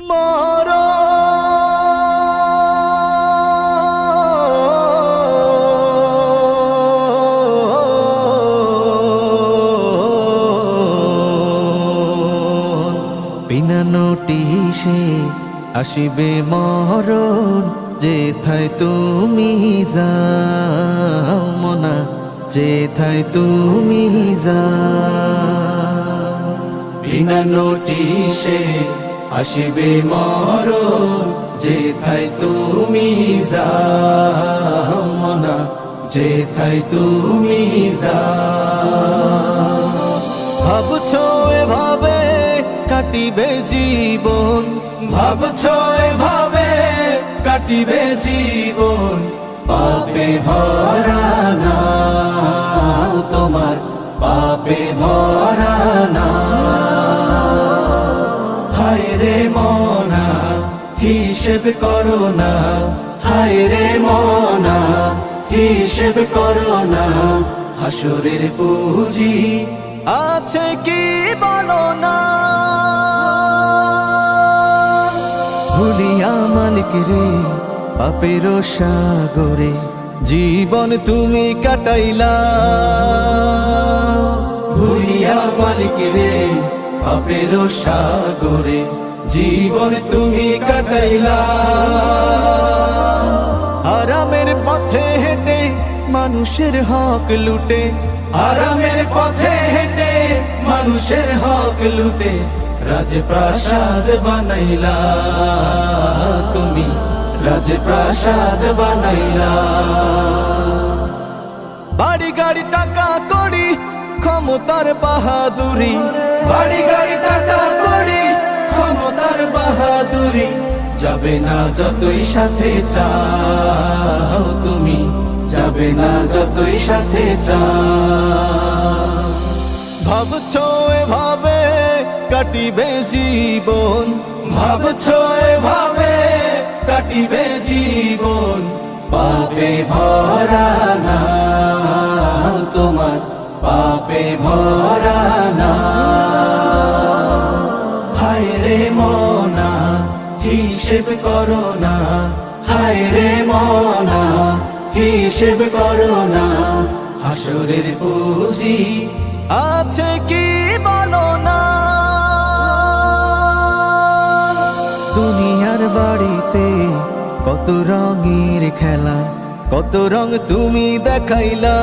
মর আসিবে মরণ যেথায় তুমি যাও মনা যেথায় তুমি যা বিনা নোটিশে আসিবে মরণ, যেথায় তুমি যাও মনা, যেথায় তুমি যাও। ভাবছ এভাবে কাটিবে জীবন, ভাবছ এভাবে কাটিবে জীবন, পাপে ভরা না তোমার, পাপে ভরা না মনা, হিসেব করো না। হায় রে মনা, হিসেব করো না। হাসুরের পুঁজি আছে কি বলো না? ভুলিয়া মালিক রে, পাপের সাগরে জীবন তুমি কাটাইলা। ভুলিয়া মালিক রে, পাপের সাগরে জীবন তুমি কাটাইলা। আরামের পথে হেঁটে মানুষের হক লুটে। আরামের পথে হেঁটে মানুষের হক লুটে। রাজপ্রাসাদ বানাইলা, তুমি রাজপ্রাসাদ বানাইলা। বাড়ি গাড়ি টাকা করি ক্ষমতার বাহাদুরি। বাড়ি গাড়ি টাকা করি ক্ষমতার বাহাদুরি যাবে না যতই সাথে চাও তুমি, যাবে না যতই সাথে চাও। ভাবছ এভাবে কাটিবে জীবন, ভাবছ এভাবে কাটিবে জীবন, পাপে ভরা না তোমার, পাপে ভরা রে মনা, হিসেব করো না। হায় রে মনা, হিসেব করো না। হাসরের পুঁজি আছে কি বলো না? দুনিয়ার বাড়িতে কত রঙের খেলা, কত রং তুমি দেখাইলা।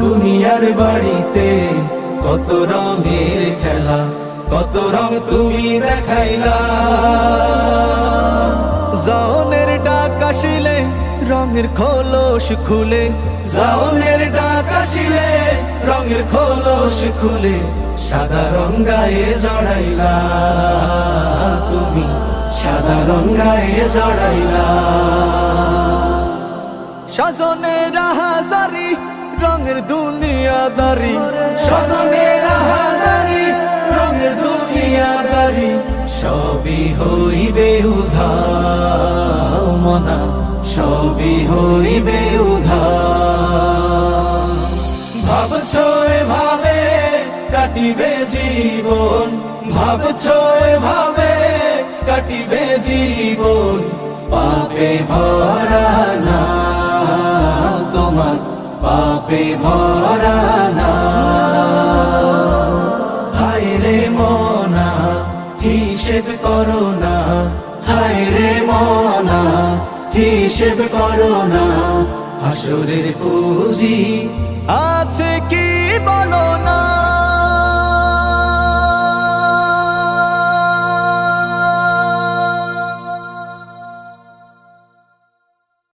দুনিয়ার বাড়িতে কত রঙের খেলা কত রং তুমি দেখাইলা। জাওনের ডাক আসিলে রঙের খোলস খুলে। জাওনের ডাক আসিলে রঙের খোলস খুলে। সাদা রং গায়ে জড়াইলা। তুমি সাদা রং গায়ে জড়াইলা। স্বজনের হাজারি রঙের দুনিয়াদারি। স্বজনের হাজারি দুনিয়াদারি সবই হইবে উধাও মনা, সবই হইবে উধাও। ভাবছ এভাবে কাটিবে জীবন, ভাবছ এভাবে কাটিবে জীবন, পাপে ভরা না তোমার, পাপে ভরা হিসেব করো না। হায় রে মনা হিসেব করো না। আসরের পুঁজি আছে কি বলো